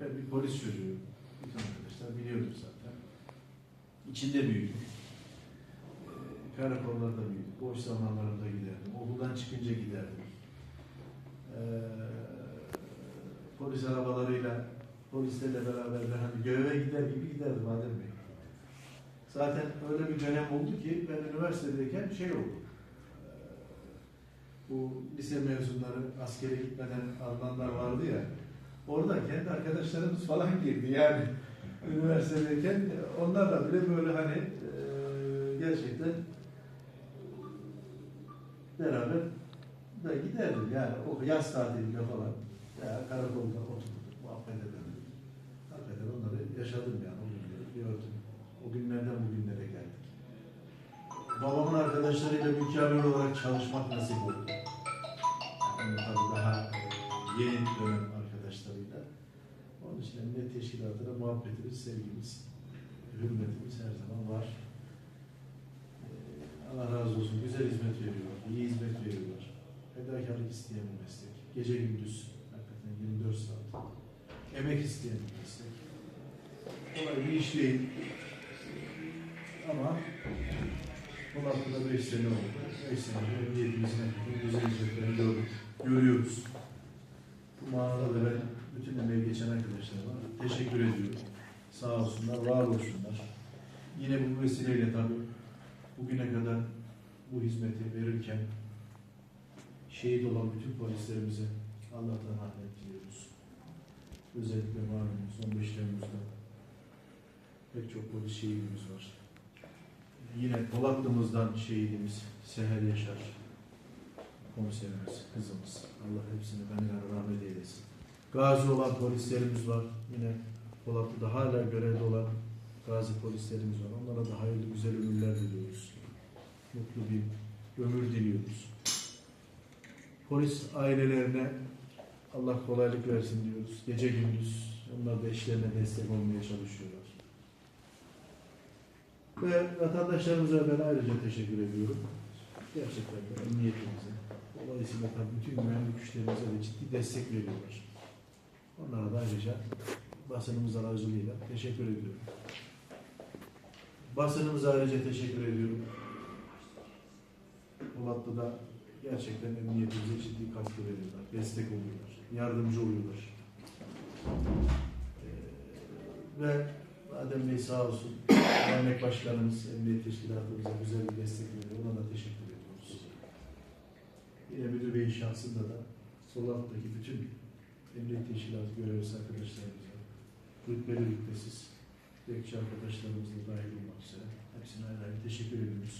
Ben bir polis çocuğuyum. Bütün arkadaşlar biliyordur zaten. İçinde büyüdüm. Ee, Karakollarda büyüdüm. Boş zamanlarımda giderdim. Okuldan çıkınca giderdim. Ee, polis arabalarıyla polislerle beraber ben hani göreve gider gibi giderdim Adem Bey. Zaten öyle bir dönem oldu ki ben üniversitedeyken şey oldu. Ee, Bu lise mezunları askere gitmeden alınanlar vardı ya. Orada kendi arkadaşlarımız falan girdi yani. Üniversitedeyken onlarla bile böyle hani e, gerçekten beraber da giderdim yani o yaz tatilinde falan veya karakolda oturduk, muhabbet ederdik. Hakikaten onları yaşadım yani o günleri gördüm. O günlerden bugünlere geldik. Babamın arkadaşlarıyla mükemmel olarak çalışmak nasip oldu. Yani tabii daha yeni dönem için teşkilatına muhabbetimiz, sevgimiz, hürmetimiz her zaman var. Ee, Allah razı olsun. Güzel hizmet veriyorlar, iyi hizmet veriyorlar. Fedakarlık isteyen bir meslek. Gece gündüz, hakikaten 24 saat. Emek isteyen bir meslek. Kolay bir iş değil. Ama haftada 5 sene oldu. 5 senedir emniyetimizin güzel hizmetlerini gördük, görüyoruz. Bu manada da ben bütün emeği geçen arkadaşlarıma teşekkür ediyorum. Sağ olsunlar, var olsunlar. Yine bu vesileyle tabii bugüne kadar bu hizmeti verirken şehit olan bütün polislerimize Allah'tan rahmet diliyoruz. Özellikle malumunuz 15 Temmuz'da pek çok polis şehidimiz var. Yine Polatlı'mızdan şehidimiz Seher Yaşar komiserimiz, kızımız. Allah hepsini benden rahmet eylesin. Gazi olan polislerimiz var. Yine Polatlı'da hala görevde olan gazi polislerimiz var. Onlara da hayırlı güzel ömürler diliyoruz. Mutlu bir ömür diliyoruz. Polis ailelerine Allah kolaylık versin diyoruz. Gece gündüz onlar da eşlerine destek olmaya çalışıyorlar. Ve vatandaşlarımıza ben ayrıca teşekkür ediyorum. Gerçekten de emniyetimize, dolayısıyla tabii bütün güvenlik güçlerimize de ciddi destek veriyorlar. Onlara da ayrıca basınımız aracılığıyla teşekkür ediyorum. Basınımıza ayrıca teşekkür ediyorum. Polatlı'da gerçekten emniyetimize ciddi katkı veriyorlar, destek oluyorlar, yardımcı oluyorlar. Ee, ve Adem Bey sağ olsun, dernek başkanımız, emniyet teşkilatımıza güzel bir destek veriyor. Ona da teşekkür ediyoruz. Yine müdür beyin şahsında da sol alttaki bütün emniyet teşkilatı görevlisi arkadaşlarımıza, rütbeli rütbesiz, bekçi arkadaşlarımızla dahil olmak üzere hepsine ayrı ayrı teşekkür ediyoruz.